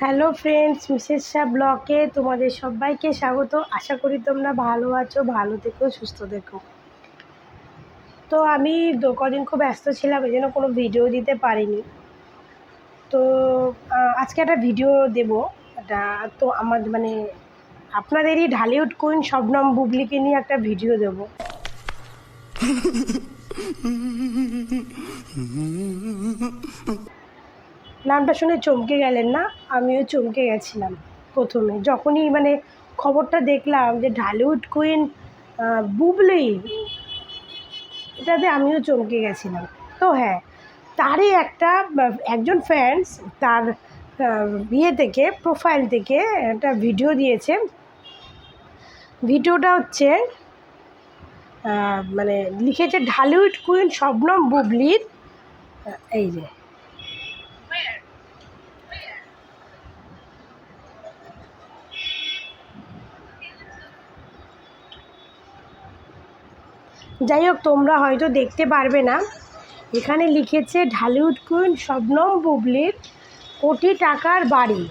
Hello friends Mrs Shah ব্লকে তোমাদের সবাইকে স্বাগত। আশা করি তোমরা ভালো আছো, ভালো থেকো, সুস্থ থেকো। তো আমি দো- কদিন খুব ব্যস্ত ছিলাম এই জন্য কোনো ভিডিও দিতে পারিনি। তো আজকে একটা ভিডিও দেব। এটা তো আমার মানে আপনাদেরই ঢালিউড কুইন শবনম বুবলিকে নিয়ে একটা ভিডিও দেব। নামটা শুনে চমকে গেলেন না? আমিও চমকে গেছিলাম প্রথমে। যখনই মানে খবরটা দেখলাম যে ঢালিউড কুইন বুবলি, এটাতে আমিও চমকে গেছিলাম। তো হ্যাঁ তারই একটা একজন ফ্যান্স তার ইয়ে থেকে প্রোফাইল থেকে একটা ভিডিও দিয়েছে। ভিডিওটা হচ্ছে মানে লিখেছে ঢালিউড কুইন শবনম বুবলির এই যে যাই হোক তোমরা হয়তো দেখতে পারবে না। এখানে লিখেছে, ঢালিউড কুইন শবনম বুবলির কোটি টাকার বাড়ি।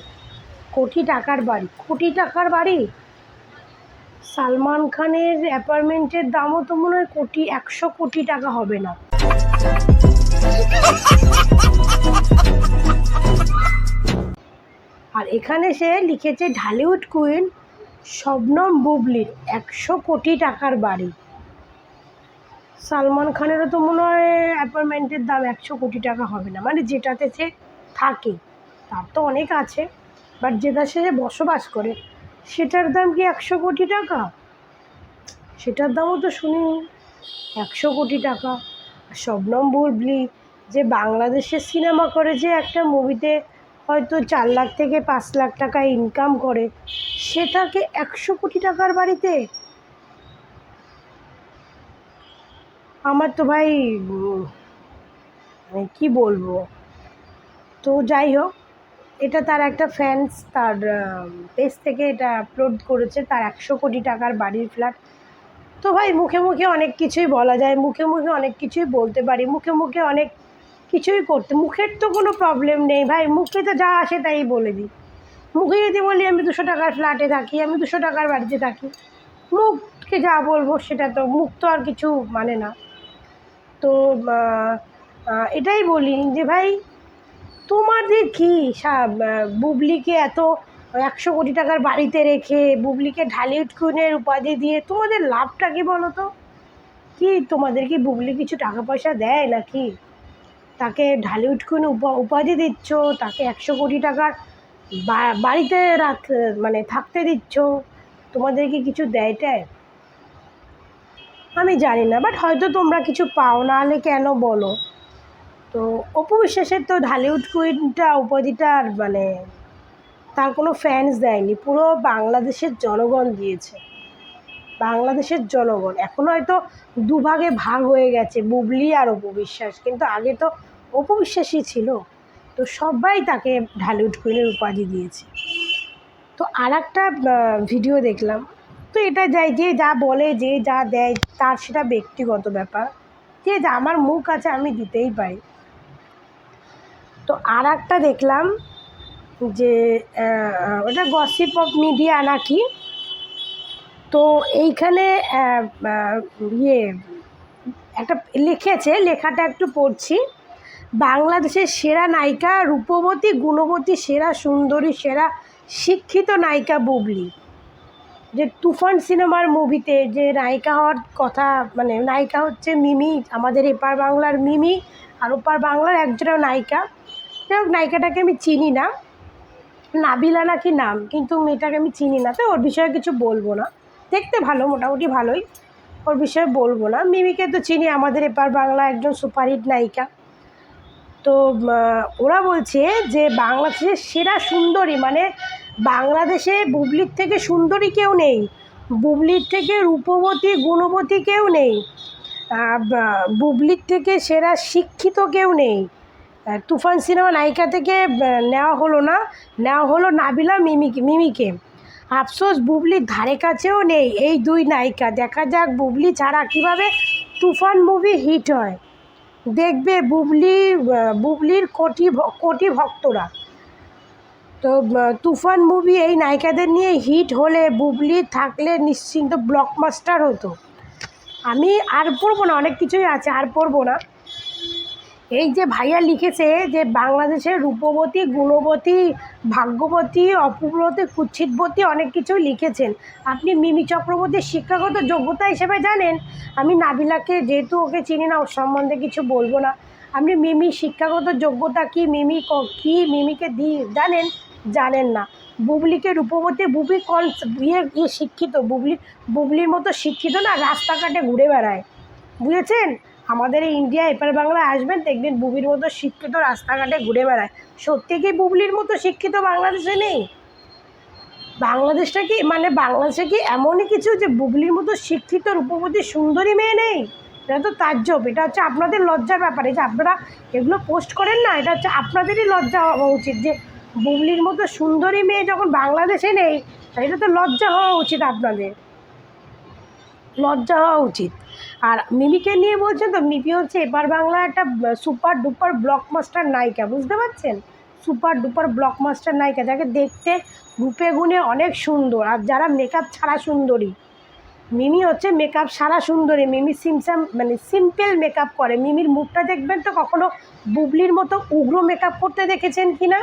কোটি টাকার বাড়ি। কোটি টাকার বাড়ি? সালমান খানের অ্যাপার্টমেন্টের দামও তো মনে হয় কোটি, একশো কোটি টাকা হবে না। আর এখানে সে লিখেছে, ঢালিউড কুইন শবনম বুবলির একশো কোটি টাকার বাড়ি। সালমান খানেরও তো মনে হয় অ্যাপার্টমেন্টের দাম একশো কোটি টাকা হবে না। মানে যেটাতে সে থাকে, তার তো অনেক আছে। বাট যেটা সে বসবাস করে, সেটার দাম কি একশো কোটি টাকা? সেটার দামও তো শুনি, একশো কোটি টাকা। শবনম বুবলি, যে বাংলাদেশের সিনেমা করে যে একটা মুভিতে হয়তো চার লাখ থেকে পাঁচ লাখ টাকা ইনকাম করে, সেটাকে একশো কোটি টাকার বাড়িতে আমার তো ভাই মানে কী বলব? তো যাই হোক, এটা তার একটা ফ্যান্স তার পেজ থেকে এটা আপলোড করেছে, তার একশো কোটি টাকার বাড়ির ফ্ল্যাট তো ভাই, মুখে মুখে অনেক কিছুই বলা যায়, মুখে মুখে অনেক কিছুই বলতে পারি, মুখে মুখে অনেক কিছুই করতে, মুখের তো কোনো প্রবলেম নেই ভাই, মুখে তো যা আসে তাই বলে দিই। মুখে যদি বলি, আমি দুশো টাকার ফ্ল্যাটে থাকি, আমি দুশো টাকার বাড়িতে থাকি, মুখকে যা বলব সেটা তো, মুখ তো আর কিছু মানে না। তো এটাই বলি যে ভাই, তোমাদের কি বুবলিকে এত একশো কোটি টাকার বাড়িতে রেখে বুবলিকে ঢালিউড কুইনের উপাধি দিয়ে তোমাদের লাভটা কি বলো তো কি তোমাদের কি বুবলি কিছু টাকা পয়সা দেয় নাকি? তাকে ঢালিউড কুইন উপা- উপাধি দিচ্ছ, তাকে একশো কোটি টাকার বাড়িতে রাখ মানে থাকতে দিচ্ছ, তোমাদের কি কিছু দেয় ট্যায় আমি জানি না বাট হয়তো তোমরা কিছু পাও না হলে কেন বলো? তো অপু বিশ্বাসের তো ঢালিউড কুইনটা উপাধিটা আর মানে তার কোনো ফ্যান্স দেয়নি, পুরো বাংলাদেশের জনগণ দিয়েছে। বাংলাদেশের জনগণ। এখন হয়তো দুভাগে ভাগ হয়ে গেছে, বুবলি আর অপু বিশ্বাস, কিন্তু আগে তো অপু বিশ্বাসই ছিল। তো সবাই তাকে ঢালিউড কুইনের উপাধি দিয়েছে। তো আর একটা ভিডিও দেখলাম। তো এটা যাই যে যা বলে, যে যা দেয়, তার সেটা ব্যক্তিগত ব্যাপার। যে যা আমার মুখ আছে, আমি দিতেই পারি। তো আর একটা দেখলাম যে ওটা গসিপ অফ মিডিয়া নাকি? তো এইখানে ইয়ে একটা লিখেছে, লেখাটা একটু পড়ছি। বাংলাদেশের সেরা নায়িকা রূপবতী, গুণবতী, সেরা সুন্দরী, সেরা শিক্ষিত নায়িকা বুবলি। যে তুফান সিনেমার মুভিতে যে নায়িকা হওয়ার কথা মানে নায়িকা হচ্ছে মিমি, আমাদের এপার বাংলার মিমি, আর ওপার বাংলার একজনের নায়িকা। যাই হোক, নায়িকাটাকে আমি চিনি না। নাবিলা নাকি নাম, কিন্তু মেয়েটাকে আমি চিনি না, তো ওর বিষয়ে কিছু বলব না। দেখতে ভালো, মোটামুটি ভালোই। ওর বিষয়ে বলব না। মিমিকে তো চিনি, আমাদের এপার বাংলা একজন সুপারহিট নায়িকা। তো ওরা বলছে যে বাংলাদেশের সেরা সুন্দরী মানে বাংলাদেশে বুবলির থেকে সুন্দরী কেউ নেই। বুবলির থেকে রূপবতী, গুণবতী কেউ নেই। বুবলির থেকে সেরা শিক্ষিত কেউ নেই। তুফান সিনেমা নায়িকা থেকে নেওয়া হলো না। নেওয়া হলো নাবিলা মিমিকে মিমিকে। আফসোস, বুবলির ধারে কাছেও নেই এই দুই নায়িকা। দেখা যাক বুবলি ছাড়া কীভাবে তুফান মুভি হিট হয়। দেখবে বুবলি বুবলির কোটি কোটি ভক্তরা। তো তুফান মুভি এই নায়িকাদের নিয়ে হিট হলে, বুবলি থাকলে নিশ্চিন্ত ব্লকবাস্টার হতো। আমি আর পড়ব না, অনেক কিছুই আছে, আর পড়ব না। এই যে ভাইয়া লিখেছে যে বাংলাদেশের রূপবতী, গুণবতী, ভাগ্যবতী অপূর্বতী কুচ্ছিতবতী অনেক কিছুই লিখেছেন। আপনি মিমি চক্রবর্তীর শিক্ষাগত যোগ্যতা হিসেবে জানেন, আমি নাবিলাকে যেহেতু ওকে চিনি না, ওর সম্বন্ধে কিছু বলব না। আপনি মিমি শিক্ষাগত যোগ্যতা কি, মিমি ক- কি মিমিকে দি, জানেন? জানেন না। বুবলিকে রূপবতী বুবলি কন ইয়ে ইয়ে শিক্ষিত? বুবলি, বুবলির মতো শিক্ষিত না, রাস্তাঘাটে ঘুরে বেড়ায়। বুঝেছেন? আমাদের এই ইন্ডিয়া, এপার বাংলায় আসবেন, দেখবেন বুবির মতো শিক্ষিত রাস্তাঘাটে ঘুরে বেড়ায়। সত্যি কি বুবলির মতো শিক্ষিত বাংলাদেশে নেই? বাংলাদেশটা কি মানে বাংলাদেশে কি এমনই কিছু যে বুবলির মতো শিক্ষিত রূপবতী সুন্দরী মেয়ে নেই? এটা তো তাজ্জব, এটা হচ্ছে আপনাদের লজ্জার ব্যাপারে। যে আপনারা এগুলো পোস্ট করেন না, এটা হচ্ছে আপনাদেরই লজ্জা হওয়া উচিত যে বুবলির মতো সুন্দরী মেয়ে যখন বাংলাদেশে নেই এটা তো লজ্জা হওয়া উচিত আপনাদের। লজ্জা হওয়া উচিত। আর মিমিকে নিয়ে বলছেন তো, মিমি হচ্ছে এপার বাংলা একটা সুপার ডুপার ব্লকমাস্টার নায়িকা, বুঝতে পারছেন? সুপার ডুপার ব্লকমাস্টার নায়িকা, যাকে দেখতে, রূপে, গুণে অনেক সুন্দর, আর যারা মেকআপ ছাড়া সুন্দরী। মিমি হচ্ছে মেকআপ সারা সুন্দরী, মিমি সিমসাম মানে সিম্পল মেকআপ করে। মিমির মুখটা দেখবেন তো কখনো বুবলির মতো উগ্র মেকআপ করতে দেখেছেন কি না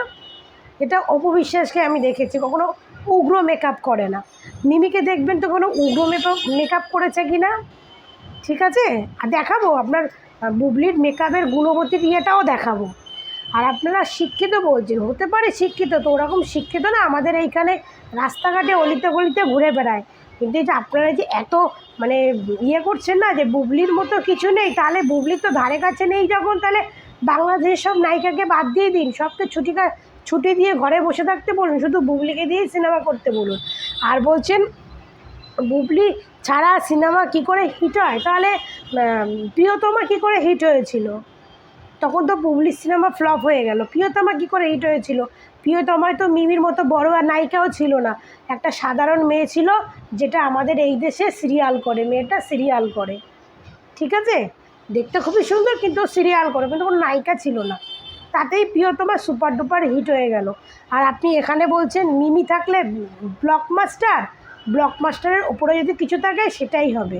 এটা অপবিশ্বাসকে আমি দেখেছি, কখনো উগ্র মেকআপ করে না। মিমিকে দেখবেন তো কোনো উগ্র মেকআপ মেকআপ করেছে কি না ঠিক আছে? আর দেখাবো, আপনার বুবলির মেকআপের গুণবতীর ইয়েটাও দেখাবো। আর আপনারা শিক্ষিত বলছেন হতে পারে শিক্ষিত, তো ওরকম শিক্ষিত না, আমাদের এইখানে রাস্তাঘাটে অলিতে গলিতে ঘুরে বেড়ায়। কিন্তু এই যে আপনারা যে এত মানে ইয়ে করছেন না, যে বুবলির মতো কিছু নেই, তাহলে বুবলির তো ধারে কাছে নেই যখন, তাহলে বাংলাদেশের সব নায়িকাকে বাদ দিয়ে দিন, সবকে ছুটি কা- ছুটি দিয়ে ঘরে বসে থাকতে বলুন, শুধু বুবলিকে দিয়েই সিনেমা করতে বলুন। আর বলছেন, বুবলি ছাড়া সিনেমা কি করে হিট হয়? তাহলে প্রিয়তমা কি করে হিট হয়েছিল? তখন তো বুবলির সিনেমা ফ্লপ হয়ে গেল। প্রিয়তমা কি করে হিট হয়েছিল? প্রিয়তমায় তো মিমির মতো বড় আর নায়িকাও ছিল না। একটা সাধারণ মেয়ে ছিল, যেটা আমাদের এই দেশে সিরিয়াল করে, মেয়েটা সিরিয়াল করে। ঠিক আছে? দেখতে খুবই সুন্দর, কিন্তু সিরিয়াল করে, কিন্তু কোনো নায়িকা ছিল না। তাতেই প্রিয়তমা সুপার ডুপার হিট হয়ে গেল। আর আপনি এখানে বলছেন, মিমি থাকলে ব্লকমাস্টার? ব্লকমাস্টারের ওপরে যদি কিছু থাকে, সেটাই হবে।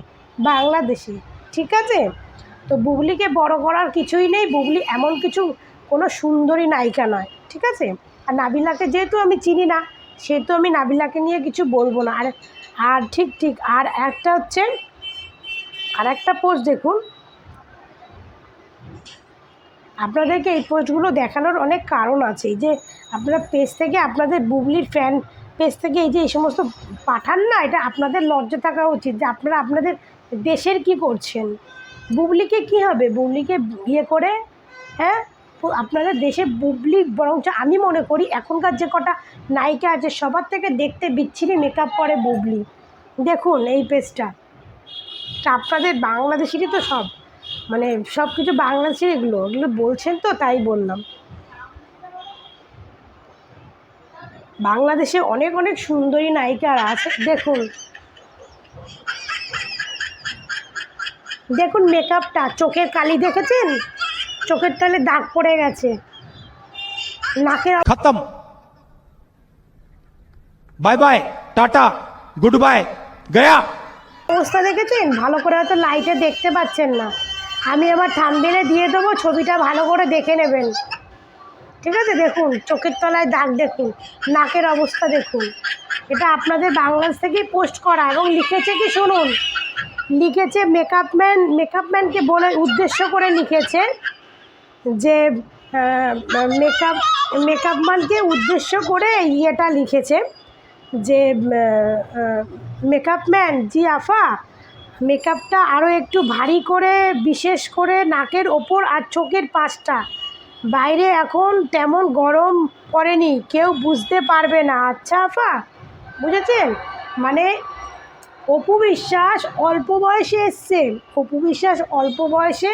বাংলাদেশে, ঠিক আছে? তো বুবলিকে বড় করার কিছুই নেই। বুবলি এমন কিছু, কোনো সুন্দরী নায়িকা নয়, ঠিক আছে? আর নাবিলাকে যেহেতু আমি চিনি না, সেহেতু আমি নাবিলাকে নিয়ে কিছু বলব না। আর আর ঠিক ঠিক, আর একটা হচ্ছে, আর একটা পোস্ট দেখুন। আপনাদেরকে এই পোস্টগুলো দেখানোর অনেক কারণ আছে। যে আপনারা পেজ থেকে আপনাদের বুবলির ফ্যান পেজ থেকে এই যে এই সমস্ত পাঠান না, এটা আপনাদের লজ্জা থাকা উচিত যে আপনারা আপনাদের দেশের কি করছেন। বুবলিকে কি হবে? বুবলিকে ইয়ে করে হ্যাঁ? আপনাদের দেশে বুবলি বরঞ্চ আমি মনে করি এখনকার যে কটা নায়িকা আছে, সবার থেকে দেখতে বিচ্ছিরি মেকআপ করে বুবলি। দেখুন এই পেজটা। আপনাদের বাংলাদেশেরই তো সব। মানে সব কিছু বাংলাদেশের এগুলো এগুলো বলছেন তো তাই বললাম। বাংলাদেশে অনেক অনেক সুন্দরী নায়িকারা আছে দেখুন। দেখুন মেকআপটা চোখের কালি দেখেছেন? চোখের তলে দাগ পড়ে গেছে। নাকের খতম। Bye bye tata good bye গয়া। অবস্থা দেখেছেন? ভালো করে হয়তো লাইটে দেখতে পাচ্ছেন না। আমি আমার থামবেলে দিয়ে দেবো, ছবিটা ভালো করে দেখে নেবেন। ঠিক আছে? দেখুন, চোখের তলায় দাগ দেখুন, নাকের অবস্থা দেখুন। এটা আপনাদের বাংলাদেশ থেকেই পোস্ট করা এবং লিখেছে কি শুনুন? লিখেছে মেকআপ ম্যান, মেকআপ ম্যানকে বলে উদ্দেশ্য করে লিখেছে যে মেকআপ মেকআপ ম্যানকে উদ্দেশ্য করে ইয়েটা লিখেছে যে মেকআপ ম্যান, জি আফা মেকআপটা আরও একটু ভারী করে, বিশেষ করে নাকের ওপর আর চোখের পাশটা। বাইরে এখন তেমন গরম পড়েনি, কেউ বুঝতে পারবে না। আচ্ছা আফা, বুঝেছেন? মানে অপু বিশ্বাস অল্প বয়সে এসছে, অপু বিশ্বাস অল্প বয়সে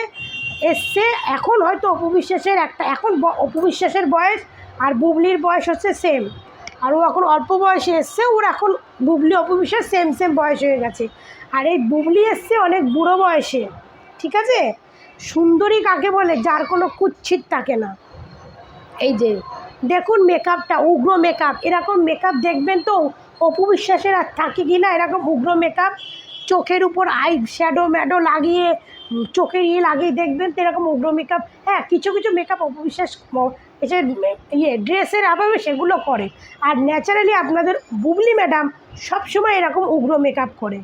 এসছে। এখন হয়তো অপু বিশ্বাসের একটা, এখন অপু বিশ্বাসের বয়স আর বুবলির বয়স হচ্ছে সেম আর ও এখন অল্প বয়সে এসছে, ওর এখন বুবলি, অপু বিশ্বাস সেম সেম বয়স হয়ে গেছে। আর এই বুবলি এসছে অনেক বুড়ো বয়সে, ঠিক আছে? সুন্দরী কাকে বলে, যার কোনো কুচ্ছিত থাকে না। এই যে, দেখুন মেকআপটা উগ্র মেকআপ এরকম মেকআপ দেখবেন তো, অপু বিশ্বাসের আর থাকে কি না, এরকম উগ্র মেকআপ চোখের উপর আই শ্যাডো ম্যাডো লাগিয়ে, চোখের ইয়ে লাগিয়ে দেখবেন তো এরকম উগ্র মেকআপ হ্যাঁ কিছু কিছু মেকআপ অপবিশ্বাস এসে ইয়ে ড্রেসের অভাবে সেগুলো করে। আর ন্যাচারালি আপনাদের বুবলি ম্যাডাম সবসময় এরকম উগ্র মেকআপ করে।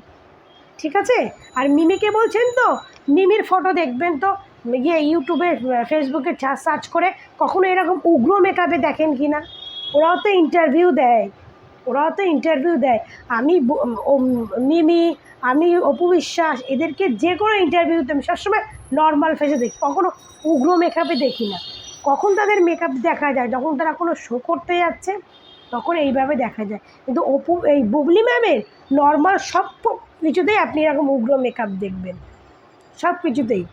ঠিক আছে? আর মিমিকে বলছেন তো, মিমির ফটো দেখবেন তো, গিয়ে ইউটিউবে ফেসবুকে সার্চ করে কখনো এরকম উগ্র মেকআপে দেখেন কি না? ওরাও তো ইন্টারভিউ দেয়। ওরাও তো ইন্টারভিউ দেয়। আমি মিমি, আমি অপু বিশ্বাস, এদেরকে যে কোনো ইন্টারভিউতে আমি সবসময় নর্মাল ফেসে দেখি। কখনো উগ্র মেকআপে দেখি না। কখন তাদের মেকআপ দেখা যায়? যখন তারা কোনো শো করতে যাচ্ছে, তখন এইভাবে দেখা যায়। কিন্তু অপু, এই বুবলি ম্যামের নর্মাল সব কিছুতেই আপনি এরকম উগ্র মেকআপ দেখবেন। সব কিছুতেই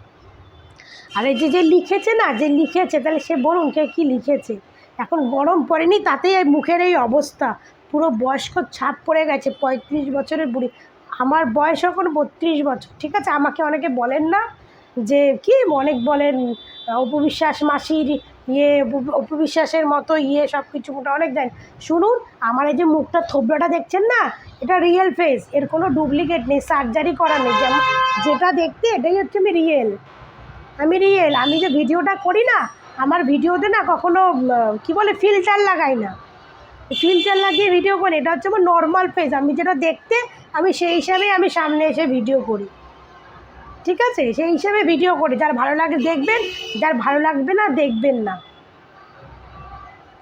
আর এই যে যে লিখেছে না, যে লিখেছে, তাহলে সে বলুন কে কী লিখেছে? এখন গরম পড়েনি, তাতেই এই মুখের এই অবস্থা। পুরো বয়স্ক ছাপ পড়ে গেছে, পঁয়ত্রিশ বছরের বুড়ি। আমার বয়স এখন বত্রিশ বছর, ঠিক আছে? আমাকে অনেকে বলেন না যে কি অনেক বলেন অপবিশ্বাস মাসির ইয়ে অপু- অপবিশ্বাসের মতো ইয়ে সব কিছু মোটা অনেক দেন। শুনুন, আমার এই যে মুখটা থোবড়াটা দেখছেন না? এটা রিয়েল ফেস এর কোনো ডুপ্লিকেট নেই সার্জারি করা নেই। যেমন যেটা দেখতে, এটাই হচ্ছে আমি রিয়েল আমি রিয়েল আমি যে ভিডিওটা করি না, আমার ভিডিওতে না কখনো কি বলে ফিল্টার লাগাই না। ফিল্টার লাগিয়ে ভিডিও করি এটা হচ্ছে আমার নর্মাল ফেস আমি যেটা দেখতে, আমি সেই হিসাবেই আমি সামনে এসে ভিডিও করি। ঠিক আছে? সেই হিসাবে ভিডিও করি। যার ভালো লাগে দেখবেন, যার ভালো লাগবে না দেখবেন না।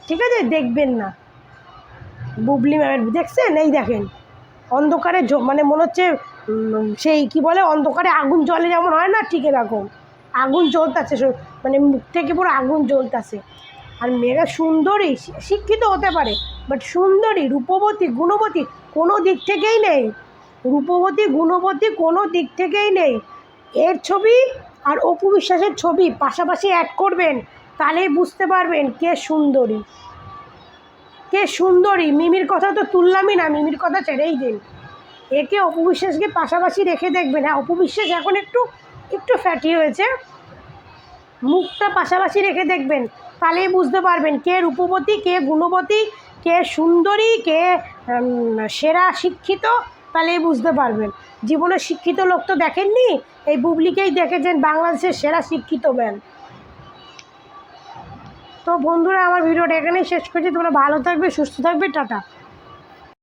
ঠিক আছে? দেখবেন না। বুবলি ম্যামের, দেখছেন? এই দেখেন। অন্ধকারে মানে মনে হচ্ছে সেই কি বলে? অন্ধকারে আগুন জলে যেমন হয় না? ঠিক এরকম। আগুন জ্বলতেছে মানে মুখ থেকে পুরো আগুন জ্বলতেছে। আর মেয়েরা সুন্দরী শিক্ষিত হতে পারে বাট সুন্দরী, রূপবতী, গুণবতী কোনো দিক থেকেই নেই। রূপবতী, গুণবতী কোনো দিক থেকেই নেই। এর ছবি আর অপু বিশ্বাসের ছবি পাশাপাশি অ্যাড করবেন, তাহলেই বুঝতে পারবেন কে সুন্দরী। কে সুন্দরী? মিমির কথা তো তুললামই না, মিমির কথা ছেড়েই দিন। একে অপবিশ্বাসকে পাশাপাশি রেখে দেখবেন। হ্যাঁ অপবিশ্বাস এখন একটু একটু ফ্যাটি হয়েছে। মুখটা পাশাপাশি রেখে দেখবেন, তাহলেই বুঝতে পারবেন কে রূপবতী, কে গুণবতী, কে সুন্দরী, কে সেরা শিক্ষিত। তাহলেই বুঝতে পারবেন। জীবনে শিক্ষিত লোক তো দেখেননি? এই বুবলিকেই দেখেছেন বাংলাদেশের সেরা শিক্ষিত ম্যান তো বন্ধুরা, আমার ভিডিওটা এখানেই শেষ করছি। তোমরা ভালো থাকবে, সুস্থ থাকবে, টাটা।